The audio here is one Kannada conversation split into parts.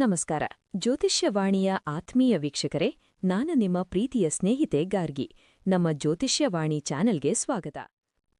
ನಮಸ್ಕಾರ. ಜ್ಯೋತಿಷ್ಯವಾಣಿಯ ಆತ್ಮೀಯ ವೀಕ್ಷಕರೇ, ನಾನು ನಿಮ್ಮ ಪ್ರೀತಿಯ ಸ್ನೇಹಿತೆ ಗಾರ್ಗಿ. ನಮ್ಮ ಜ್ಯೋತಿಷ್ಯವಾಣಿ ಚಾನೆಲ್ಗೆ ಸ್ವಾಗತ.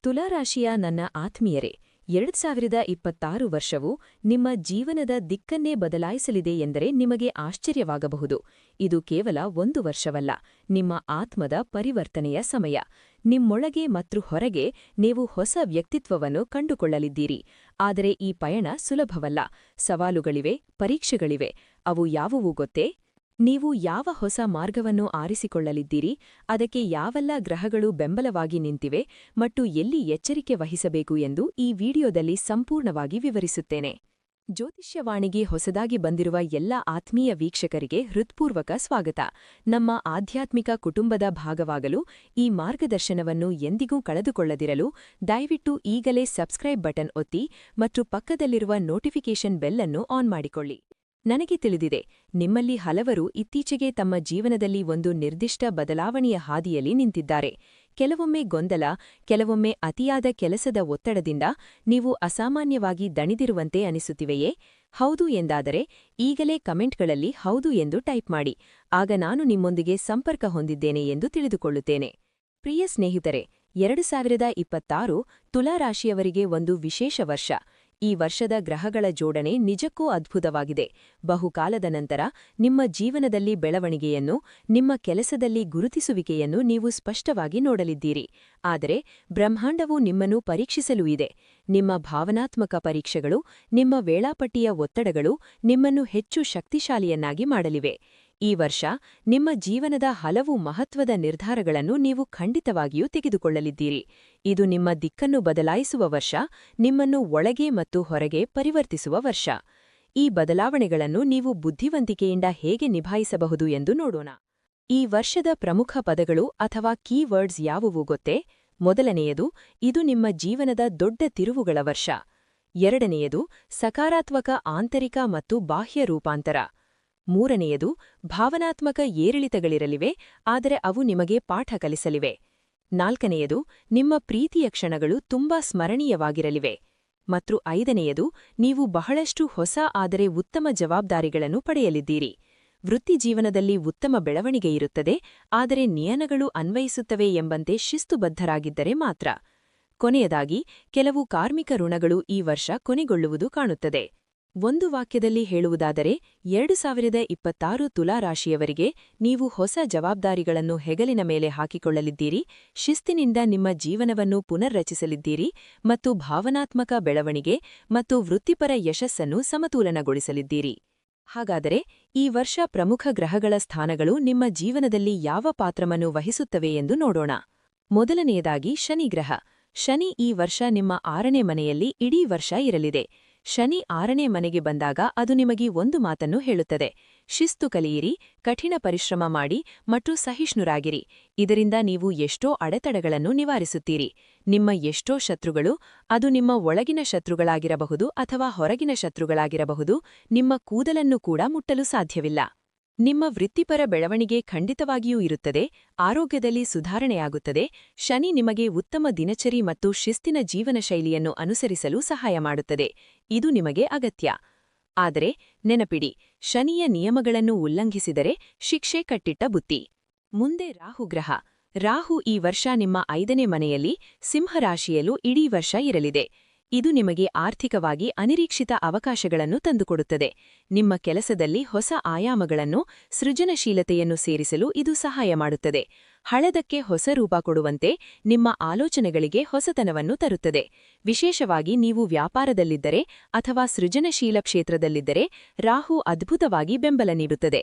ತುಲಾರಾಶಿಯ ನನ್ನ ಆತ್ಮೀಯರೇ, ಎರಡ್ ಸಾವಿರದ ಇಪ್ಪತ್ತಾರು ವರ್ಷವು ನಿಮ್ಮ ಜೀವನದ ದಿಕ್ಕನ್ನೇ ಬದಲಾಯಿಸಲಿದೆ ಎಂದರೆ ನಿಮಗೆ ಆಶ್ಚರ್ಯವಾಗಬಹುದು. ಇದು ಕೇವಲ ಒಂದು ವರ್ಷವಲ್ಲ, ನಿಮ್ಮ ಆತ್ಮದ ಪರಿವರ್ತನೆಯ ಸಮಯ. ನಿಮ್ಮೊಳಗೆ ಮತ್ತು ಹೊರಗೆ ನೀವು ಹೊಸ ವ್ಯಕ್ತಿತ್ವವನ್ನು ಕಂಡುಕೊಳ್ಳಲಿದ್ದೀರಿ. ಆದರೆ ಈ ಪಯಣ ಸುಲಭವಲ್ಲ. ಸವಾಲುಗಳಿವೆ, ಪರೀಕ್ಷೆಗಳಿವೆ. ಅವು ಯಾವುವು ಗೊತ್ತೇ? ನೀವು ಯಾವ ಹೊಸ ಮಾರ್ಗವನ್ನು ಆರಿಸಿಕೊಳ್ಳಲಿದ್ದೀರಿ? ಅದಕ್ಕೆ ಯಾವೆಲ್ಲ ಗ್ರಹಗಳು ಬೆಂಬಲವಾಗಿ ನಿಂತಿವೆ? ಮತ್ತು ಎಲ್ಲಿ ಎಚ್ಚರಿಕೆ ವಹಿಸಬೇಕು ಎಂದು ಈ ವಿಡಿಯೋದಲ್ಲಿ ಸಂಪೂರ್ಣವಾಗಿ ವಿವರಿಸುತ್ತೇನೆ. ಜ್ಯೋತಿಷ್ಯವಾಣಿಗೆ ಹೊಸದಾಗಿ ಬಂದಿರುವ ಎಲ್ಲ ಆತ್ಮೀಯ ವೀಕ್ಷಕರಿಗೆ ಹೃತ್ಪೂರ್ವಕ ಸ್ವಾಗತ. ನಮ್ಮ ಆಧ್ಯಾತ್ಮಿಕ ಕುಟುಂಬದ ಭಾಗವಾಗಲು ಈ ಮಾರ್ಗದರ್ಶನವನ್ನು ಎಂದಿಗೂ ಕಳೆದುಕೊಳ್ಳದಿರಲು ದಯವಿಟ್ಟು ಈಗಲೇ ಸಬ್ಸ್ಕ್ರೈಬ್ ಬಟನ್ ಒತ್ತಿ ಮತ್ತು ಪಕ್ಕದಲ್ಲಿರುವ ನೋಟಿಫಿಕೇಷನ್ ಬೆಲ್ ಅನ್ನು ಆನ್ ಮಾಡಿಕೊಳ್ಳಿ. ನನಗೆ ತಿಳಿದಿದೆ, ನಿಮ್ಮಲ್ಲಿ ಹಲವರು ಇತ್ತೀಚೆಗೆ ತಮ್ಮ ಜೀವನದಲ್ಲಿ ಒಂದು ನಿರ್ದಿಷ್ಟ ಬದಲಾವಣೆಯ ಹಾದಿಯಲ್ಲಿ ನಿಂತಿದ್ದಾರೆ. ಕೆಲವೊಮ್ಮೆ ಗೊಂದಲ, ಕೆಲವೊಮ್ಮೆ ಅತಿಯಾದ ಕೆಲಸದ ಒತ್ತಡದಿಂದ ನೀವು ಅಸಾಮಾನ್ಯವಾಗಿ ದಣಿದಿರುವಂತೆ ಅನಿಸುತ್ತಿವೆಯೇ? ಹೌದು ಎಂದಾದರೆ, ಈಗಲೇ ಕಮೆಂಟ್ಗಳಲ್ಲಿ ಹೌದು ಎಂದು ಟೈಪ್ ಮಾಡಿ. ಆಗ ನಾನು ನಿಮ್ಮೊಂದಿಗೆ ಸಂಪರ್ಕ ಹೊಂದಿದ್ದೇನೆ ಎಂದು ತಿಳಿದುಕೊಳ್ಳುತ್ತೇನೆ. ಪ್ರಿಯ ಸ್ನೇಹಿತರೆ, ಎರಡು ಸಾವಿರದ ಇಪ್ಪತ್ತಾರು ತುಲಾರಾಶಿಯವರಿಗೆ ಒಂದು ವಿಶೇಷ ವರ್ಷ. ಈ ವರ್ಷದ ಗ್ರಹಗಳ ಜೋಡಣೆ ನಿಜಕ್ಕೂ ಅದ್ಭುತವಾಗಿದೆ. ಬಹುಕಾಲದ ನಂತರ ನಿಮ್ಮ ಜೀವನದಲ್ಲಿ ಬೆಳವಣಿಗೆಯನ್ನು, ನಿಮ್ಮ ಕೆಲಸದಲ್ಲಿ ಗುರುತಿಸುವಿಕೆಯನ್ನು ನೀವು ಸ್ಪಷ್ಟವಾಗಿ ನೋಡಲಿದ್ದೀರಿ. ಆದರೆ ಬ್ರಹ್ಮಾಂಡವು ನಿಮ್ಮನ್ನು ಪರೀಕ್ಷಿಸಲು ಇದೆ. ನಿಮ್ಮ ಭಾವನಾತ್ಮಕ ಪರೀಕ್ಷೆಗಳು, ನಿಮ್ಮ ವೇಳಾಪಟ್ಟಿಯ ಒತ್ತಡಗಳು ನಿಮ್ಮನ್ನು ಹೆಚ್ಚು ಶಕ್ತಿಶಾಲಿಯನ್ನಾಗಿ ಮಾಡಲಿವೆ. ಈ ವರ್ಷ ನಿಮ್ಮ ಜೀವನದ ಹಲವು ಮಹತ್ವದ ನಿರ್ಧಾರಗಳನ್ನು ನೀವು ಖಂಡಿತವಾಗಿಯೂ ತೆಗೆದುಕೊಳ್ಳಲಿದ್ದೀರಿ. ಇದು ನಿಮ್ಮ ದಿಕ್ಕನ್ನು ಬದಲಾಯಿಸುವ ವರ್ಷ, ನಿಮ್ಮನ್ನು ಒಳಗೆ ಮತ್ತು ಹೊರಗೆ ಪರಿವರ್ತಿಸುವ ವರ್ಷ. ಈ ಬದಲಾವಣೆಗಳನ್ನು ನೀವು ಬುದ್ಧಿವಂತಿಕೆಯಿಂದ ಹೇಗೆ ನಿಭಾಯಿಸಬಹುದು ಎಂದು ನೋಡೋಣ. ಈ ವರ್ಷದ ಪ್ರಮುಖ ಪದಗಳು ಅಥವಾ ಕೀವರ್ಡ್ಸ್ ಯಾವುವು ಗೊತ್ತೇ? ಮೊದಲನೆಯದು, ಇದು ನಿಮ್ಮ ಜೀವನದ ದೊಡ್ಡ ತಿರುವುಗಳ ವರ್ಷ. ಎರಡನೆಯದು, ಸಕಾರಾತ್ಮಕ, ಆಂತರಿಕ ಮತ್ತು ಬಾಹ್ಯ ರೂಪಾಂತರ. ಮೂರನೆಯದು ಭಾವನಾತ್ಮಕ ಏರಿಳಿತಗಳಿರಲಿವೆ, ಆದರೆ ಅವು ನಿಮಗೆ ಪಾಠ ಕಲಿಸಲಿವೆ. ನಾಲ್ಕನೆಯದು ನಿಮ್ಮ ಪ್ರೀತಿಯ ಕ್ಷಣಗಳು ತುಂಬಾ ಸ್ಮರಣೀಯವಾಗಿರಲಿವೆ. ಮತ್ತು ಐದನೆಯದು ನೀವು ಬಹಳಷ್ಟು ಹೊಸ ಆದರೆ ಉತ್ತಮ ಜವಾಬ್ದಾರಿಗಳನ್ನು ಪಡೆಯಲಿದ್ದೀರಿ. ವೃತ್ತಿಜೀವನದಲ್ಲಿ ಉತ್ತಮ ಬೆಳವಣಿಗೆಯಿರುತ್ತದೆ ಆದರೆ ನಿಯನಗಳು ಅನ್ವಯಿಸುತ್ತವೆ ಎಂಬಂತೆ ಶಿಸ್ತುಬದ್ಧರಾಗಿದ್ದರೆ ಮಾತ್ರ. ಕೊನೆಯದಾಗಿ, ಕೆಲವು ಕಾರ್ಮಿಕ ಋಣಗಳು ಈ ವರ್ಷ ಕೊನೆಗೊಳ್ಳುವುದು ಕಾಣುತ್ತದೆ. ಒಂದು ವಾಕ್ಯದಲ್ಲಿ ಹೇಳುವುದಾದರೆ, ಎರಡು ಸಾವಿರದ ಇಪ್ಪತ್ತಾರು ತುಲಾರಾಶಿಯವರಿಗೆ ನೀವು ಹೊಸ ಜವಾಬ್ದಾರಿಗಳನ್ನು ಹೆಗಲಿನ ಮೇಲೆ ಹಾಕಿಕೊಳ್ಳಲಿದ್ದೀರಿ, ಶಿಸ್ತಿನಿಂದ ನಿಮ್ಮ ಜೀವನವನ್ನು ಪುನರ್ರಚಿಸಲಿದ್ದೀರಿ ಮತ್ತು ಭಾವನಾತ್ಮಕ ಬೆಳವಣಿಗೆ ಮತ್ತು ವೃತ್ತಿಪರ ಯಶಸ್ಸನ್ನು ಸಮತೋಲನಗೊಳಿಸಲಿದ್ದೀರಿ. ಹಾಗಾದರೆ, ಈ ವರ್ಷ ಪ್ರಮುಖ ಗ್ರಹಗಳ ಸ್ಥಾನಗಳು ನಿಮ್ಮ ಜೀವನದಲ್ಲಿ ಯಾವ ಪಾತ್ರವನ್ನು ವಹಿಸುತ್ತವೆ ಎಂದು ನೋಡೋಣ. ಮೊದಲನೆಯದಾಗಿ ಶನಿಗ್ರಹ ಶನಿ ಈ ವರ್ಷ ನಿಮ್ಮ ಆರನೇ ಮನೆಯಲ್ಲಿ ಇಡೀ ವರ್ಷ ಇರಲಿದೆ. ಶನಿ ಆರನೇ ಮನೆಗೆ ಬಂದಾಗ ಅದು ನಿಮಗೆ ಒಂದು ಮಾತನ್ನು ಹೇಳುತ್ತದೆ. ಶಿಸ್ತು ಕಲಿಯಿರಿ, ಕಠಿಣ ಪರಿಶ್ರಮ ಮಾಡಿ ಮತ್ತು ಸಹಿಷ್ಣುರಾಗಿರಿ. ಇದರಿಂದ ನೀವು ಎಷ್ಟೋ ಅಡೆತಡೆಗಳನ್ನು ನಿವಾರಿಸುತ್ತೀರಿ. ನಿಮ್ಮ ಎಷ್ಟೋ ಶತ್ರುಗಳು, ಅದು ನಿಮ್ಮ ಒಳಗಿನ ಶತ್ರುಗಳಾಗಿರಬಹುದು ಅಥವಾ ಹೊರಗಿನ ಶತ್ರುಗಳಾಗಿರಬಹುದು, ನಿಮ್ಮ ಕೂದಲನ್ನು ಕೂಡ ಮುಟ್ಟಲು ಸಾಧ್ಯವಿಲ್ಲ. ನಿಮ್ಮ ವೃತ್ತಿಪರ ಬೆಳವಣಿಗೆ ಖಂಡಿತವಾಗಿಯೂ ಇರುತ್ತದೆ, ಆರೋಗ್ಯದಲ್ಲಿ ಸುಧಾರಣೆಯಾಗುತ್ತದೆ, ಶನಿ ನಿಮಗೆ ಉತ್ತಮ ದಿನಚರಿ ಮತ್ತು ಶಿಸ್ತಿನ ಜೀವನ ಶೈಲಿಯನ್ನು ಅನುಸರಿಸಲು ಸಹಾಯ ಮಾಡುತ್ತದೆ, ಇದು ನಿಮಗೆ ಅಗತ್ಯ. ಆದರೆ, ನೆನಪಿಡಿ, ಶನಿಯ ನಿಯಮಗಳನ್ನು ಉಲ್ಲಂಘಿಸಿದರೆ ಶಿಕ್ಷೆ ಕಟ್ಟಿಟ್ಟ ಬುತ್ತಿ. ಮುಂದೆ ರಾಹುಗ್ರಹ ರಾಹು ಈ ವರ್ಷ ನಿಮ್ಮ ಐದನೇ ಮನೆಯಲ್ಲಿ, ಸಿಂಹರಾಶಿಯಲ್ಲೂ ಇಡೀ ವರ್ಷ ಇರಲಿದೆ. ಇದು ನಿಮಗೆ ಆರ್ಥಿಕವಾಗಿ ಅನಿರೀಕ್ಷಿತ ಅವಕಾಶಗಳನ್ನು ತಂದುಕೊಡುತ್ತದೆ. ನಿಮ್ಮ ಕೆಲಸದಲ್ಲಿ ಹೊಸ ಆಯಾಮಗಳನ್ನು, ಸೃಜನಶೀಲತೆಯನ್ನು ಸೇರಿಸಲು ಇದು ಸಹಾಯ ಮಾಡುತ್ತದೆ. ಹಳದಕ್ಕೆ ಹೊಸ ರೂಪ ಕೊಡುವಂತೆ ನಿಮ್ಮ ಆಲೋಚನೆಗಳಿಗೆ ಹೊಸತನವನ್ನು ತರುತ್ತದೆ. ವಿಶೇಷವಾಗಿ ನೀವು ವ್ಯಾಪಾರದಲ್ಲಿದ್ದರೆ ಅಥವಾ ಸೃಜನಶೀಲ ಕ್ಷೇತ್ರದಲ್ಲಿದ್ದರೆ ರಾಹು ಅದ್ಭುತವಾಗಿ ಬೆಂಬಲ ನೀಡುತ್ತದೆ.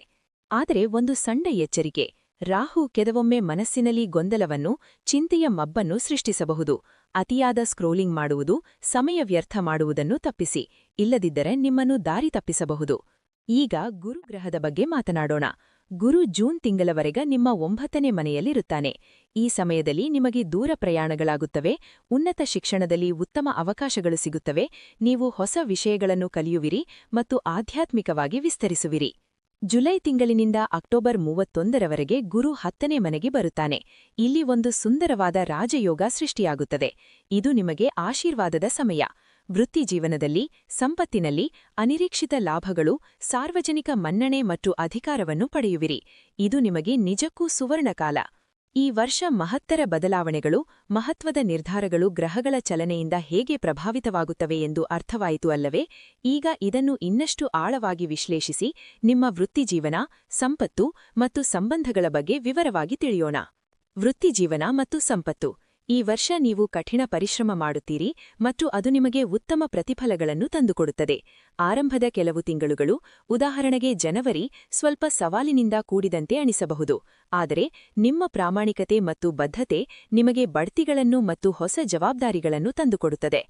ಆದರೆ ಒಂದು ಸಣ್ಣ ಎಚ್ಚರಿಕೆ. ರಾಹು ಕೆಲವೊಮ್ಮೆ ಮನಸ್ಸಿನಲ್ಲಿ ಗೊಂದಲವನ್ನು, ಚಿಂತೆಯ ಮಬ್ಬನ್ನು ಸೃಷ್ಟಿಸಬಹುದು. ಅತಿಯಾದ ಸ್ಕ್ರೋಲಿಂಗ್ ಮಾಡುವುದು, ಸಮಯ ವ್ಯರ್ಥ ಮಾಡುವುದನ್ನು ತಪ್ಪಿಸಿ, ಇಲ್ಲದಿದ್ದರೆ ನಿಮ್ಮನ್ನು ದಾರಿ ತಪ್ಪಿಸಬಹುದು. ಈಗ ಗುರುಗ್ರಹದ ಬಗ್ಗೆ ಮಾತನಾಡೋಣ. ಗುರು ಜೂನ್ ತಿಂಗಳವರೆಗ ನಿಮ್ಮ ಒಂಬತ್ತನೇ ಮನೆಯಲ್ಲಿರುತ್ತಾನೆ. ಈ ಸಮಯದಲ್ಲಿ ನಿಮಗೆ ದೂರ ಪ್ರಯಾಣಗಳಾಗುತ್ತವೆ, ಉನ್ನತ ಶಿಕ್ಷಣದಲ್ಲಿ ಉತ್ತಮ ಅವಕಾಶಗಳು ಸಿಗುತ್ತವೆ, ನೀವು ಹೊಸ ವಿಷಯಗಳನ್ನು ಕಲಿಯುವಿರಿ ಮತ್ತು ಆಧ್ಯಾತ್ಮಿಕವಾಗಿ ವಿಸ್ತರಿಸುವಿರಿ. ಜುಲೈ ತಿಂಗಳಿನಿಂದ ಅಕ್ಟೋಬರ್ ಮೂವತ್ತೊಂದರವರೆಗೆ ಗುರು ಹತ್ತನೇ ಮನೆಗೆ ಬರುತ್ತಾನೆ. ಇಲ್ಲಿ ಒಂದು ಸುಂದರವಾದ ರಾಜಯೋಗ ಸೃಷ್ಟಿಯಾಗುತ್ತದೆ. ಇದು ನಿಮಗೆ ಆಶೀರ್ವಾದದ ಸಮಯ. ವೃತ್ತಿ ಜೀವನದಲ್ಲಿ, ಸಂಪತ್ತಿನಲ್ಲಿ ಅನಿರೀಕ್ಷಿತ ಲಾಭಗಳು, ಸಾರ್ವಜನಿಕ ಮನ್ನಣೆ ಮತ್ತು ಅಧಿಕಾರವನ್ನು ಪಡೆಯುವಿರಿ. ಇದು ನಿಮಗೆ ನಿಜಕ್ಕೂ ಸುವರ್ಣಕಾಲ. ಈ ವರ್ಷ ಮಹತ್ತರ ಬದಲಾವಣೆಗಳು, ಮಹತ್ವದ ನಿರ್ಧಾರಗಳು ಗ್ರಹಗಳ ಚಲನೆಯಿಂದ ಹೇಗೆ ಪ್ರಭಾವಿತವಾಗುತ್ತವೆ ಎಂದು ಅರ್ಥವಾಯಿತು ಅಲ್ಲವೇ? ಈಗ ಇದನ್ನು ಇನ್ನಷ್ಟು ಆಳವಾಗಿ ವಿಶ್ಲೇಷಿಸಿ, ನಿಮ್ಮ ವೃತ್ತಿಜೀವನ, ಸಂಪತ್ತು ಮತ್ತು ಸಂಬಂಧಗಳ ಬಗ್ಗೆ ವಿವರವಾಗಿ ತಿಳಿಯೋಣ. ವೃತ್ತಿಜೀವನ ಮತ್ತು ಸಂಪತ್ತು. ಈ ವರ್ಷ ನೀವು ಕಠಿಣ ಪರಿಶ್ರಮ ಮಾಡುತ್ತೀರಿ ಮತ್ತು ಅದು ನಿಮಗೆ ಉತ್ತಮ ಪ್ರತಿಫಲಗಳನ್ನು ತಂದುಕೊಡುತ್ತದೆ. ಆರಂಭದ ಕೆಲವು ತಿಂಗಳುಗಳು, ಉದಾಹರಣೆಗೆ ಜನವರಿ, ಸ್ವಲ್ಪ ಸವಾಲಿನಿಂದ ಕೂಡಿದಂತೆ ಅಣಿಸಬಹುದು ಆದರೆ, ನಿಮ್ಮ ಪ್ರಾಮಾಣಿಕತೆ ಮತ್ತು ಬದ್ಧತೆ ನಿಮಗೆ ಬಡ್ತಿಗಳನ್ನು ಮತ್ತು ಹೊಸ ಜವಾಬ್ದಾರಿಗಳನ್ನು ತಂದುಕೊಡುತ್ತದೆ.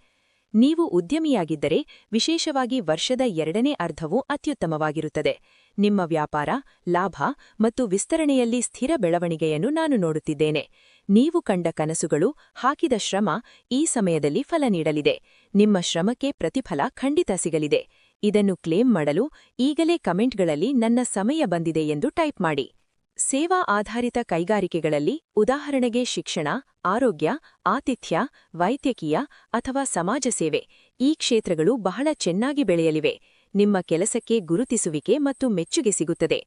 ನೀವು ಉದ್ಯಮಿಯಾಗಿದ್ದರೆ, ವಿಶೇಷವಾಗಿ ವರ್ಷದ ಎರಡನೇ ಅರ್ಧವು ಅತ್ಯುತ್ತಮವಾಗಿರುತ್ತದೆ. ನಿಮ್ಮ ವ್ಯಾಪಾರ, ಲಾಭ ಮತ್ತು ವಿಸ್ತರಣೆಯಲ್ಲಿ ಸ್ಥಿರ ಬೆಳವಣಿಗೆಯನ್ನು ನಾನು ನೋಡುತ್ತಿದ್ದೇನೆ. ನೀವು ಕಂಡ ಕನಸುಗಳು, ಹಾಕಿದ ಶ್ರಮ ಈ ಸಮಯದಲ್ಲಿ ಫಲ ನೀಡಲಿದೆ. ನಿಮ್ಮ ಶ್ರಮಕ್ಕೆ ಪ್ರತಿಫಲ ಖಂಡಿತ ಸಿಗಲಿದೆ. ಇದನ್ನು ಕ್ಲೇಮ್ ಮಾಡಲು ಈಗಲೇ ಕಮೆಂಟ್ಗಳಲ್ಲಿ ನನ್ನ ಸಮಯ ಬಂದಿದೆ ಎಂದು ಟೈಪ್ ಮಾಡಿ. ಸೇವಾ ಆಧಾರಿತ ಕೈಗಾರಿಕೆಗಳಲ್ಲಿ ಉದಾಹರಣೆಗೆ ಶಿಕ್ಷಣ, ಆರೋಗ್ಯ, ಆತಿಥ್ಯ, ವೈದ್ಯಕೀಯ ಅಥವಾ ಸಮಾಜ ಸೇವೆ ಈ ಕ್ಷೇತ್ರಗಳು ಬಹಳ ಚೆನ್ನಾಗಿ ಬೆಳೆಯಲಿವೆ. ನಿಮ್ಮ ಕೆಲಸಕ್ಕೆ ಗುರುತಿಸುವಿಕೆ ಮತ್ತು ಮೆಚ್ಚುಗೆ ಸಿಗುತ್ತದೆ.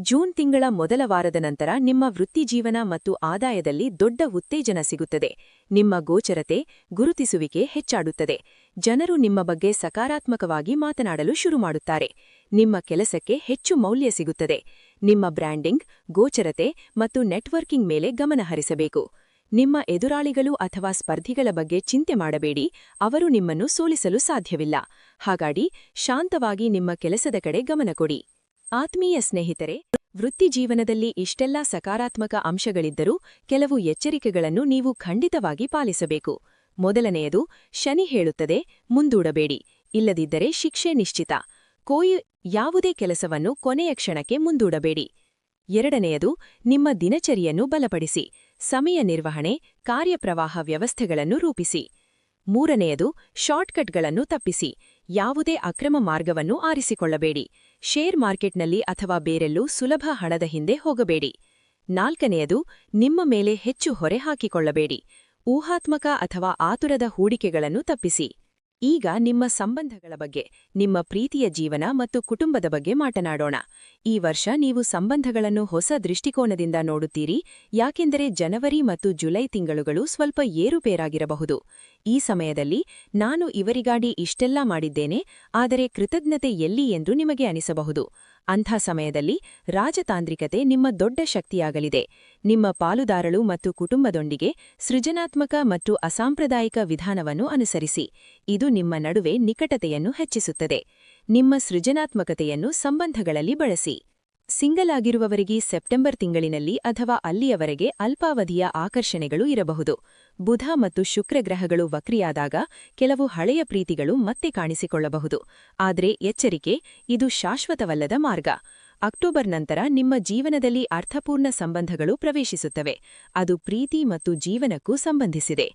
ಜೂನ್ ತಿಂಗಳ ಮೊದಲ ವಾರದ ನಂತರ ನಿಮ್ಮ ವೃತ್ತಿಜೀವನ ಮತ್ತು ಆದಾಯದಲ್ಲಿ ದೊಡ್ಡ ಉತ್ತೇಜನ ಸಿಗುತ್ತದೆ. ನಿಮ್ಮ ಗೋಚರತೆ, ಗುರುತಿಸುವಿಕೆ ಹೆಚ್ಚಾಡುತ್ತದೆ. ಜನರು ನಿಮ್ಮ ಬಗ್ಗೆ ಸಕಾರಾತ್ಮಕವಾಗಿ ಮಾತನಾಡಲು ಶುರು ಮಾಡುತ್ತಾರೆ. ನಿಮ್ಮ ಕೆಲಸಕ್ಕೆ ಹೆಚ್ಚು ಮೌಲ್ಯ ಸಿಗುತ್ತದೆ. ನಿಮ್ಮ ಬ್ರ್ಯಾಂಡಿಂಗ್, ಗೋಚರತೆ ಮತ್ತು ನೆಟ್ವರ್ಕಿಂಗ್ ಮೇಲೆ ಗಮನಹರಿಸಬೇಕು ನಿಮ್ಮ ಎದುರಾಳಿಗಳು ಅಥವಾ ಸ್ಪರ್ಧಿಗಳ ಬಗ್ಗೆ ಚಿಂತೆ ಮಾಡಬೇಡಿ, ಅವರು ನಿಮ್ಮನ್ನು ಸೋಲಿಸಲು ಸಾಧ್ಯವಿಲ್ಲ. ಹಾಗಾಗಿ ಶಾಂತವಾಗಿ ನಿಮ್ಮ ಕೆಲಸದ ಕಡೆ ಗಮನ ಕೊಡಿ. ಆತ್ಮೀಯ ಸ್ನೇಹಿತರೆ ವೃತ್ತಿಜೀವನದಲ್ಲಿ ಇಷ್ಟೆಲ್ಲ ಸಕಾರಾತ್ಮಕ ಅಂಶಗಳಿದ್ದರೂ ಕೆಲವು ಎಚ್ಚರಿಕೆಗಳನ್ನು ನೀವು ಖಂಡಿತವಾಗಿ ಪಾಲಿಸಬೇಕು. ಮೊದಲನೆಯದು, ಶನಿ ಹೇಳುತ್ತದೆ, ಮುಂದೂಡಬೇಡಿ. ಇಲ್ಲದಿದ್ದರೆ ಶಿಕ್ಷೆ ನಿಶ್ಚಿತ. ಕೋಯು ಯಾವುದೇ ಕೆಲಸವನ್ನು ಕೊನೆಯ ಕ್ಷಣಕ್ಕೆ ಮುಂದೂಡಬೇಡಿ. ಎರಡನೆಯದು, ನಿಮ್ಮ ದಿನಚರಿಯನ್ನು ಬಲಪಡಿಸಿ. ಸಮಯ ನಿರ್ವಹಣೆ, ಕಾರ್ಯಪ್ರವಾಹ ವ್ಯವಸ್ಥೆಗಳನ್ನು ರೂಪಿಸಿ. ಮೂರನೆಯದು, ಶಾರ್ಟ್ಕಟ್ಗಳನ್ನು ತಪ್ಪಿಸಿ. ಯಾವುದೇ ಅಕ್ರಮ ಮಾರ್ಗವನ್ನು ಆರಿಸಿಕೊಳ್ಳಬೇಡಿ. ಶೇರ್ ಮಾರ್ಕೆಟ್ನಲ್ಲಿ ಅಥವಾ ಬೇರೆಲ್ಲೂ ಸುಲಭ ಹಣದ ಹಿಂದೆ ಹೋಗಬೇಡಿ. ನಾಲ್ಕನೆಯದು, ನಿಮ್ಮ ಮೇಲೆ ಹೆಚ್ಚು ಹೊರೆ ಹಾಕಿಕೊಳ್ಳಬೇಡಿ. ಊಹಾತ್ಮಕ ಅಥವಾ ಆತುರದ ಹೂಡಿಕೆಗಳನ್ನು ತಪ್ಪಿಸಿ. ಈಗ ನಿಮ್ಮ ಸಂಬಂಧಗಳ ಬಗ್ಗೆ, ನಿಮ್ಮ ಪ್ರೀತಿಯ ಜೀವನ ಮತ್ತು ಕುಟುಂಬದ ಬಗ್ಗೆ ಮಾತನಾಡೋಣ. ಈ ವರ್ಷ ನೀವು ಸಂಬಂಧಗಳನ್ನು ಹೊಸ ದೃಷ್ಟಿಕೋನದಿಂದ ನೋಡುತ್ತೀರಿ, ಯಾಕೆಂದರೆ ಜನವರಿ ಮತ್ತು ಜುಲೈ ತಿಂಗಳುಗಳು ಸ್ವಲ್ಪ ಏರುಪೇರಾಗಿರಬಹುದು. ಈ ಸಮಯದಲ್ಲಿ ನಾನು ಇವರಿಗಾಡಿ ಇಷ್ಟೆಲ್ಲ ಮಾಡಿದ್ದೇನೆ, ಆದರೆ ಕೃತಜ್ಞತೆ ಎಲ್ಲಿ ಎಂದು ನಿಮಗೆ ಅನಿಸಬಹುದು. ಅಂಥ ಸಮಯದಲ್ಲಿ ರಾಜತಾಂತ್ರಿಕತೆ ನಿಮ್ಮ ದೊಡ್ಡ ಶಕ್ತಿಯಾಗಲಿದೆ. ನಿಮ್ಮ ಪಾಲುದಾರಳು ಮತ್ತು ಕುಟುಂಬದೊಂದಿಗೆ ಸೃಜನಾತ್ಮಕ ಮತ್ತು ಅಸಾಂಪ್ರದಾಯಿಕ ವಿಧಾನವನ್ನು ಅನುಸರಿಸಿ. ಇದು ನಿಮ್ಮ ನಡುವೆ ನಿಕಟತೆಯನ್ನು ಹೆಚ್ಚಿಸುತ್ತದೆ. ನಿಮ್ಮ ಸೃಜನಾತ್ಮಕತೆಯನ್ನು ಸಂಬಂಧಗಳಲ್ಲಿ ಬಳಸಿ. ಸಿಂಗಲ್ ಆಗಿರುವವರಿಗೆ ಸೆಪ್ಟೆಂಬರ್ ತಿಂಗಳಿನಲ್ಲಿ ಅಥವಾ ಅಲ್ಲಿಯವರೆಗೆ ಅಲ್ಪಾವಧಿಯ ಆಕರ್ಷಣೆಗಳು ಇರಬಹುದು. ಬುಧ ಮತ್ತು ಶುಕ್ರ ಗ್ರಹಗಳು ವಕ್ರಿಯಾದಾಗ ಕೆಲವು ಹಳೆಯ ಪ್ರೀತಿಗಳು ಮತ್ತೆ ಕಾಣಿಸಿಕೊಳ್ಳಬಹುದು. ಆದರೆ ಎಚ್ಚರಿಕೆ, ಇದು ಶಾಶ್ವತವಲ್ಲದ ಮಾರ್ಗ. ಅಕ್ಟೋಬರ್ ನಂತರ ನಿಮ್ಮ ಜೀವನದಲ್ಲಿ ಅರ್ಥಪೂರ್ಣ ಸಂಬಂಧಗಳು ಪ್ರವೇಶಿಸುತ್ತವೆ. ಅದು ಪ್ರೀತಿ ಮತ್ತು ಜೀವನಕ್ಕೂ ಸಂಬಂಧಿಸಿದೆ.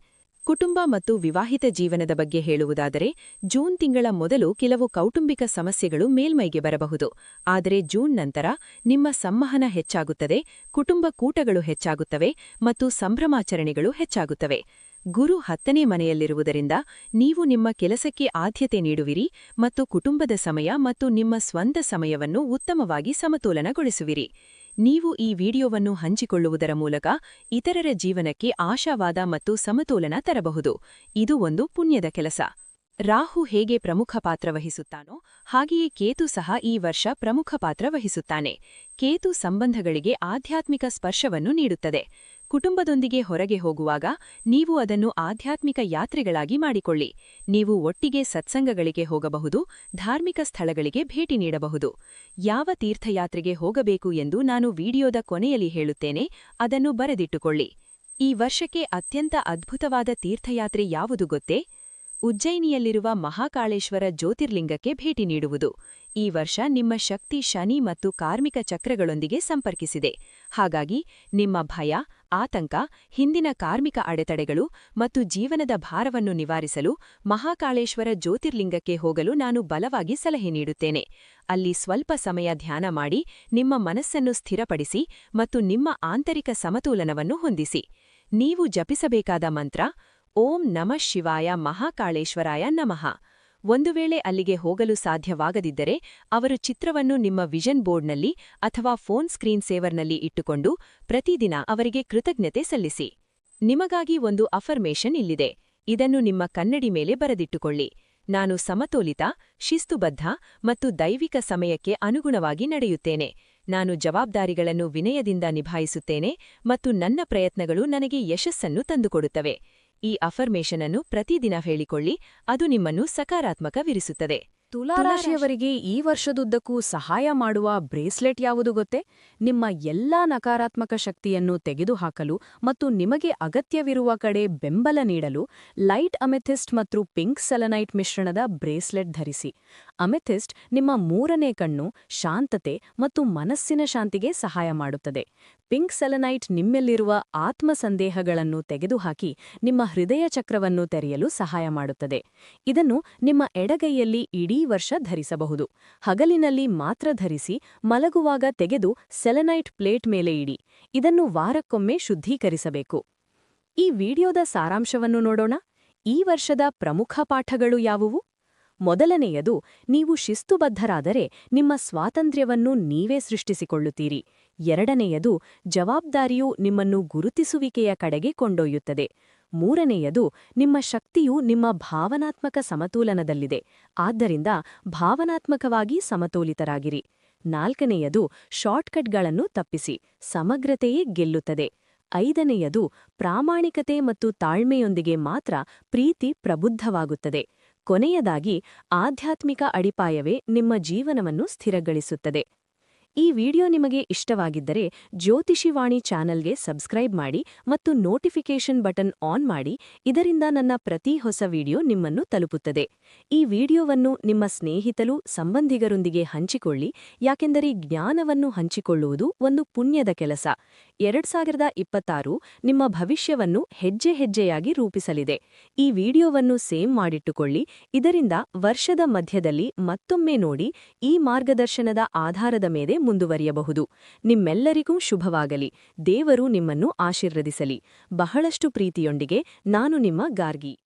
ಕುಟುಂಬ ಮತ್ತು ವಿವಾಹಿತ ಜೀವನದ ಬಗ್ಗೆ ಹೇಳುವುದಾದರೆ, ಜೂನ್ ತಿಂಗಳ ಮೊದಲು ಕೆಲವು ಕೌಟುಂಬಿಕ ಸಮಸ್ಯೆಗಳು ಮೇಲ್ಮೈಗೆ ಬರಬಹುದು. ಆದರೆ ಜೂನ್ ನಂತರ ನಿಮ್ಮ ಸಂವಹನ ಹೆಚ್ಚಾಗುತ್ತದೆ, ಕುಟುಂಬ ಕೂಟಗಳು ಹೆಚ್ಚಾಗುತ್ತವೆ ಮತ್ತು ಸಂಭ್ರಮಾಚರಣೆಗಳು ಹೆಚ್ಚಾಗುತ್ತವೆ. ಗುರು ಹತ್ತನೇ ಮನೆಯಲ್ಲಿರುವುದರಿಂದ ನೀವು ನಿಮ್ಮ ಕೆಲಸಕ್ಕೆ ಆದ್ಯತೆ ನೀಡುವಿರಿ ಮತ್ತು ಕುಟುಂಬದ ಸಮಯ ಮತ್ತು ನಿಮ್ಮ ಸ್ವಂತ ಸಮಯವನ್ನು ಉತ್ತಮವಾಗಿ ಸಮತೋಲನಗೊಳಿಸುವಿರಿ. ನೀವು ಈ ವಿಡಿಯೋವನ್ನು ಹಂಚಿಕೊಳ್ಳುವುದರ ಮೂಲಕ ಇತರರ ಜೀವನಕ್ಕೆ ಆಶಾವಾದ ಮತ್ತು ಸಮತೋಲನ ತರಬಹುದು. ಇದು ಒಂದು ಪುಣ್ಯದ ಕೆಲಸ. ರಾಹು ಹೇಗೆ ಪ್ರಮುಖ ಪಾತ್ರ ವಹಿಸುತ್ತಾನೋ ಹಾಗೆಯೇ ಕೇತು ಸಹ ಈ ವರ್ಷ ಪ್ರಮುಖ ಪಾತ್ರ ವಹಿಸುತ್ತಾನೆ. ಕೇತು ಸಂಬಂಧಗಳಿಗೆ ಆಧ್ಯಾತ್ಮಿಕ ಸ್ಪರ್ಶವನ್ನು ನೀಡುತ್ತದೆ. ಕುಟುಂಬದೊಂದಿಗೆ ಹೊರಗೆ ಹೋಗುವಾಗ ನೀವು ಅದನ್ನು ಆಧ್ಯಾತ್ಮಿಕ ಯಾತ್ರೆಗಳಾಗಿ ಮಾಡಿಕೊಳ್ಳಿ. ನೀವು ಒಟ್ಟಿಗೆ ಸತ್ಸಂಗಗಳಿಗೆ ಹೋಗಬಹುದು, ಧಾರ್ಮಿಕ ಸ್ಥಳಗಳಿಗೆ ಭೇಟಿ ನೀಡಬಹುದು. ಯಾವ ತೀರ್ಥಯಾತ್ರೆಗೆ ಹೋಗಬೇಕು ಎಂದು ನಾನು ವಿಡಿಯೋದ ಕೊನೆಯಲ್ಲಿ ಹೇಳುತ್ತೇನೆ, ಅದನ್ನು ಬರೆದಿಟ್ಟುಕೊಳ್ಳಿ. ಈ ವರ್ಷಕ್ಕೆ ಅತ್ಯಂತ ಅದ್ಭುತವಾದ ತೀರ್ಥಯಾತ್ರೆ ಯಾವುದು ಗೊತ್ತೇ? ಉಜ್ಜಯಿನಿಯಲ್ಲಿರುವ ಮಹಾಕಾಳೇಶ್ವರ ಜ್ಯೋತಿರ್ಲಿಂಗಕ್ಕೆ ಭೇಟಿ ನೀಡುವುದು. ಈ ವರ್ಷ ನಿಮ್ಮ ಶಕ್ತಿ ಶನಿ ಮತ್ತು ಕಾರ್ಮಿಕ ಚಕ್ರಗಳೊಂದಿಗೆ ಸಂಪರ್ಕಿಸಿದೆ. ಹಾಗಾಗಿ ನಿಮ್ಮ ಭಯ ಆತಂಕ, ಹಿಂದಿನ ಕಾರ್ಮಿಕ ಅಡೆತಡೆಗಳು ಮತ್ತು ಜೀವನದ ಭಾರವನ್ನು ನಿವಾರಿಸಲು ಮಹಾಕಾಳೇಶ್ವರ ಜ್ಯೋತಿರ್ಲಿಂಗಕ್ಕೆ ಹೋಗಲು ನಾನು ಬಲವಾಗಿ ಸಲಹೆ ನೀಡುತ್ತೇನೆ. ಅಲ್ಲಿ ಸ್ವಲ್ಪ ಸಮಯ ಧ್ಯಾನ ಮಾಡಿ ನಿಮ್ಮ ಮನಸ್ಸನ್ನು ಸ್ಥಿರಪಡಿಸಿ ಮತ್ತು ನಿಮ್ಮ ಆಂತರಿಕ ಸಮತೋಲನವನ್ನು ಹೊಂದಿಸಿ. ನೀವು ಜಪಿಸಬೇಕಾದ ಮಂತ್ರ, ಓಂ ನಮಃ ಶಿವಾಯ ಮಹಾಕಾಳೇಶ್ವರಾಯ ನಮಃ. ಒಂದು ವೇಳೆ ಅಲ್ಲಿಗೆ ಹೋಗಲು ಸಾಧ್ಯವಾಗದಿದ್ದರೆ, ಅವರು ಚಿತ್ರವನ್ನು ನಿಮ್ಮ ವಿಷನ್ ಬೋರ್ಡ್ನಲ್ಲಿ ಅಥವಾ ಫೋನ್ ಸ್ಕ್ರೀನ್ ಸೇವರ್ನಲ್ಲಿ ಇಟ್ಟುಕೊಂಡು ಪ್ರತಿದಿನ ಅವರಿಗೆ ಕೃತಜ್ಞತೆ ಸಲ್ಲಿಸಿ. ನಿಮಗಾಗಿ ಒಂದು ಅಫರ್ಮೇಷನ್ ಇಲ್ಲಿದೆ. ಇದನ್ನು ನಿಮ್ಮ ಕನ್ನಡಿ ಮೇಲೆ ಬರೆದಿಟ್ಟುಕೊಳ್ಳಿ. ನಾನು ಸಮತೋಲಿತ, ಶಿಸ್ತುಬದ್ಧ ಮತ್ತು ದೈವಿಕ ಸಮಯಕ್ಕೆ ಅನುಗುಣವಾಗಿ ನಡೆಯುತ್ತೇನೆ. ನಾನು ಜವಾಬ್ದಾರಿಗಳನ್ನು ವಿನಯದಿಂದ ನಿಭಾಯಿಸುತ್ತೇನೆ ಮತ್ತು ನನ್ನ ಪ್ರಯತ್ನಗಳು ನನಗೆ ಯಶಸ್ಸನ್ನು ತಂದುಕೊಡುತ್ತವೆ. ಈ ಅಫರ್ಮೇಷನ್ ಅನ್ನು ಪ್ರತಿದಿನ ಹೇಳಿಕೊಳ್ಳಿ ಅದು ನಿಮ್ಮನ್ನು ಸಕಾರಾತ್ಮಕವಿರಿಸುತ್ತದೆ. ತುಲಾರಾಶಿಯವರಿಗೆ ಈ ವರ್ಷದುದ್ದಕ್ಕೂ ಸಹಾಯ ಮಾಡುವ ಬ್ರೇಸ್ಲೆಟ್ ಯಾವುದು ಗೊತ್ತೇ? ನಿಮ್ಮ ಎಲ್ಲಾ ನಕಾರಾತ್ಮಕ ಶಕ್ತಿಯನ್ನು ತೆಗೆದುಹಾಕಲು ಮತ್ತು ನಿಮಗೆ ಅಗತ್ಯವಿರುವ ಕಡೆ ಬೆಂಬಲ ನೀಡಲು ಲೈಟ್ ಅಮೆಥಿಸ್ಟ್ ಮತ್ತು ಪಿಂಕ್ ಸೆಲನೈಟ್ ಮಿಶ್ರಣದ ಬ್ರೇಸ್ಲೆಟ್ ಧರಿಸಿ. ಅಮೆಥಿಸ್ಟ್ ನಿಮ್ಮ ಮೂರನೇ ಕಣ್ಣು, ಶಾಂತತೆ ಮತ್ತು ಮನಸ್ಸಿನ ಶಾಂತಿಗೆ ಸಹಾಯ ಮಾಡುತ್ತದೆ. ಪಿಂಕ್ ಸೆಲನೈಟ್ ನಿಮ್ಮಲ್ಲಿರುವ ಆತ್ಮಸಂದೇಹಗಳನ್ನು ತೆಗೆದುಹಾಕಿ ನಿಮ್ಮ ಹೃದಯ ಚಕ್ರವನ್ನು ತೆರೆಯಲು ಸಹಾಯ ಮಾಡುತ್ತದೆ. ಇದನ್ನು ನಿಮ್ಮ ಎಡಗೈಯಲ್ಲಿ ಇಡೀ ವರ್ಷ ಧರಿಸಬಹುದು. ಹಗಲಿನಲ್ಲಿ ಮಾತ್ರ ಧರಿಸಿ ಮಲಗುವಾಗ ತೆಗೆದು ಸೆಲೆನೈಟ್ ಪ್ಲೇಟ್ ಮೇಲೆ ಇಡಿ. ಇದನ್ನು ವಾರಕ್ಕೊಮ್ಮೆ ಶುದ್ಧೀಕರಿಸಬೇಕು. ಈ ವಿಡಿಯೋದ ಸಾರಾಂಶವನ್ನು ನೋಡೋಣ. ಈ ವರ್ಷದ ಪ್ರಮುಖ ಪಾಠಗಳು ಯಾವುವು? ಮೊದಲನೆಯದು, ನೀವು ಶಿಸ್ತುಬದ್ಧರಾದರೆ ನಿಮ್ಮ ಸ್ವಾತಂತ್ರ್ಯವನ್ನು ನೀವೇ ಸೃಷ್ಟಿಸಿಕೊಳ್ಳುತ್ತೀರಿ. ಎರಡನೆಯದು, ಜವಾಬ್ದಾರಿಯು ನಿಮ್ಮನ್ನು ಗುರುತಿಸುವಿಕೆಯ ಕಡೆಗೆ ಕೊಂಡೊಯ್ಯುತ್ತದೆ. ಮೂರನೆಯದು, ನಿಮ್ಮ ಶಕ್ತಿಯು ನಿಮ್ಮ ಭಾವನಾತ್ಮಕ ಸಮತೋಲನದಲ್ಲಿದೆ. ಆದ್ದರಿಂದ ಭಾವನಾತ್ಮಕವಾಗಿ ಸಮತೋಲಿತರಾಗಿರಿ. ನಾಲ್ಕನೆಯದು, ಶಾರ್ಟ್ಕಟ್ಗಳನ್ನು ತಪ್ಪಿಸಿ. ಸಮಗ್ರತೆಯೇ ಗೆಲ್ಲುತ್ತದೆ. ಐದನೆಯದು, ಪ್ರಾಮಾಣಿಕತೆ ಮತ್ತು ತಾಳ್ಮೆಯೊಂದಿಗೆ ಮಾತ್ರ ಪ್ರೀತಿ ಪ್ರಬುದ್ಧವಾಗುತ್ತದೆ. ಕೊನೆಯದಾಗಿ, ಆಧ್ಯಾತ್ಮಿಕ ಅಡಿಪಾಯವೇ ನಿಮ್ಮ ಜೀವನವನ್ನು ಸ್ಥಿರಗೊಳಿಸುತ್ತದೆ. ಈ ವಿಡಿಯೋ ನಿಮಗೆ ಇಷ್ಟವಾಗಿದ್ದರೆ ಜ್ಯೋತಿಷಿವಾಣಿ ಚಾನಲ್ಗೆ ಸಬ್ಸ್ಕ್ರೈಬ್ ಮಾಡಿ ಮತ್ತು ನೋಟಿಫಿಕೇಷನ್ ಬಟನ್ ಆನ್ ಮಾಡಿ, ಇದರಿಂದ ನನ್ನ ಪ್ರತಿ ಹೊಸ ವಿಡಿಯೋ ನಿಮ್ಮನ್ನು ತಲುಪುತ್ತದೆ. ಈ ವಿಡಿಯೋವನ್ನು ನಿಮ್ಮ ಸ್ನೇಹಿತರು, ಸಂಬಂಧಿಗರೊಂದಿಗೆ ಹಂಚಿಕೊಳ್ಳಿ, ಯಾಕೆಂದರೆ ಜ್ಞಾನವನ್ನು ಹಂಚಿಕೊಳ್ಳುವುದು ಒಂದು ಪುಣ್ಯದ ಕೆಲಸ. ಎರಡ್ ಸಾವಿರದ ಇಪ್ಪತ್ತಾರು ನಿಮ್ಮ ಭವಿಷ್ಯವನ್ನು ಹೆಜ್ಜೆ ಹೆಜ್ಜೆಯಾಗಿ ರೂಪಿಸಲಿದೆ. ಈ ವಿಡಿಯೋವನ್ನು ಸೇವ್ ಮಾಡಿಟ್ಟುಕೊಳ್ಳಿ, ಇದರಿಂದ ವರ್ಷದ ಮಧ್ಯದಲ್ಲಿ ಮತ್ತೊಮ್ಮೆ ನೋಡಿ ಈ ಮಾರ್ಗದರ್ಶನದ ಆಧಾರದ ಮೇಲೆ ಮುಂದುವರಿಯಬಹುದು. ನಿಮ್ಮೆಲ್ಲರಿಗೂ ಶುಭವಾಗಲಿ. ದೇವರು ನಿಮ್ಮನ್ನು ಆಶೀರ್ವದಿಸಲಿ. ಬಹಳಷ್ಟು ಪ್ರೀತಿಯೊಂದಿಗೆ ನಾನು ನಿಮ್ಮ ಗಾರ್ಗಿ.